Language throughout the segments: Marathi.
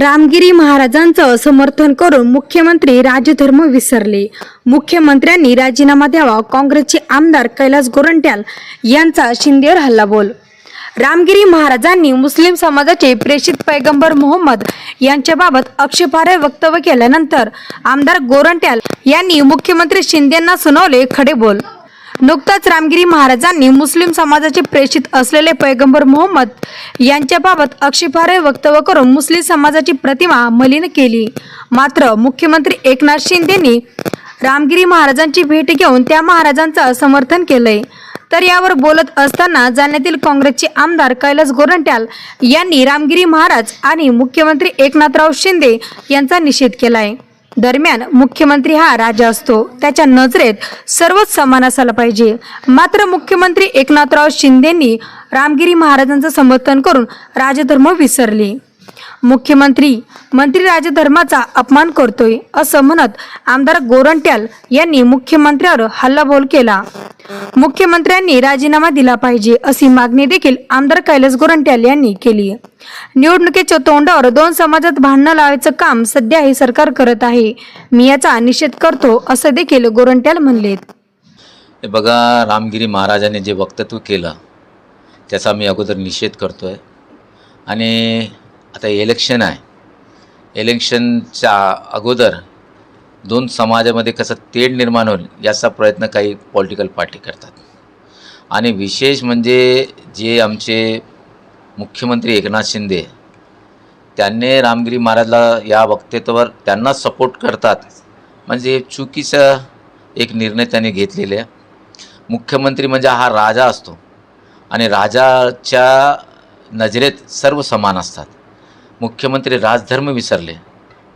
रामगिरी महाराजांचं समर्थन करून मुख्यमंत्री राजधर्म विसरले. मुख्यमंत्र्यांनी राजीनामा द्यावा काँग्रेसचे आमदार कैलास गोरंट्याल यांचा शिंदेवर हल्लाबोल रामगिरी महाराजांनी मुस्लिम समाजाचे प्रेषित पैगंबर मोहम्मद यांच्याबाबत आक्षेपार्ह वक्तव्य केल्यानंतर आमदार गोरंट्याल यांनी मुख्यमंत्री शिंदेंना सुनावले खडे बोल. नुकताच रामगिरी महाराजांनी मुस्लिम समाजाचे प्रेषित असलेले पैगंबर मोहम्मद यांच्याबाबत आक्षेपार्ह वक्तव्य करून मुस्लिम समाजाची प्रतिमा मलिन केली. मात्र मुख्यमंत्री एकनाथ शिंदेनी रामगिरी महाराजांची भेट घेऊन त्या महाराजांचं समर्थन केलंय. तर यावर बोलत असताना जालन्यातील काँग्रेसचे आमदार कैलास गोरंट्याल यांनी रामगिरी महाराज आणि मुख्यमंत्री एकनाथराव शिंदे यांचा निषेध केलाय. दरम्यान मुख्यमंत्री हा राजा असतो. त्याच्या नजरेत सर्वच समान असायला पाहिजे. मात्र मुख्यमंत्री एकनाथराव शिंदेंनी रामगिरी महाराजांचं समर्थन करून राजधर्म विसरले. मुख्यमंत्री मंत्री राजधर्माचा अपमान करतोय असं म्हणत आमदार गोरंट्याल यांनी मुख्यमंत्र्यावर हल्लाबोल केला. मुख्यमंत्र्यांनी राजीनामा दिला पाहिजे अशी मागणी देखील आमदार कैलास गोरंट्याल यांनी केली निवडणुकीच्या तोंडावर दोन समाजात भांडणं लावायचं काम सध्या हे सरकार करत आहे. मी याचा निषेध करतो असं देखील गोरंट्याल म्हणलेत. हे बघा रामगिरी महाराजांनी जे वक्तव्य केलं त्याचा मी अगोदर निषेध करतो आहे आणि आता इलेक्शन आहे. इलेक्शनच्या अगोदर दोन समाजामध्ये कसं तेढ निर्माण होईल याचा प्रयत्न काही पॉलिटिकल पार्टी करतात. आणि विशेष म्हणजे जे आमचे मुख्यमंत्री एकनाथ शिंदे त्यांनी रामगिरी महाराजला या वक्तव्यावर त्यांना सपोर्ट करतात. म्हणजे चुकीचा एक निर्णय त्यांनी घेतलेला आहे. मुख्यमंत्री म्हणजे हा राजा असतो. आणि राजाच्या नजरेत सर्व समान असतात. मुख्यमंत्री राजधर्म विसरले.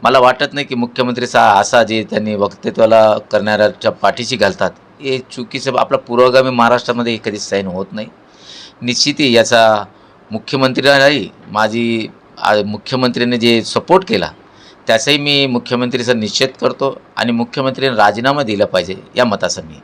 मला वाटत नाही की मुख्यमंत्रीचा असा जे त्यांनी वक्तृत्वाला करणाऱ्याच्या पाठीशी घालतात. हे चुकीचं आपला पुरोगामी महाराष्ट्रामध्ये हे कधीच साईन होत नाही. निश्चितही याचा मुख्यमंत्र्यांनाही माझी मुख्यमंत्र्यांनी जे सपोर्ट केला त्याचाही मी मुख्यमंत्रीचा निषेध करतो आणि मुख्यमंत्र्यांनी राजीनामा दिला पाहिजे या मताचा मी.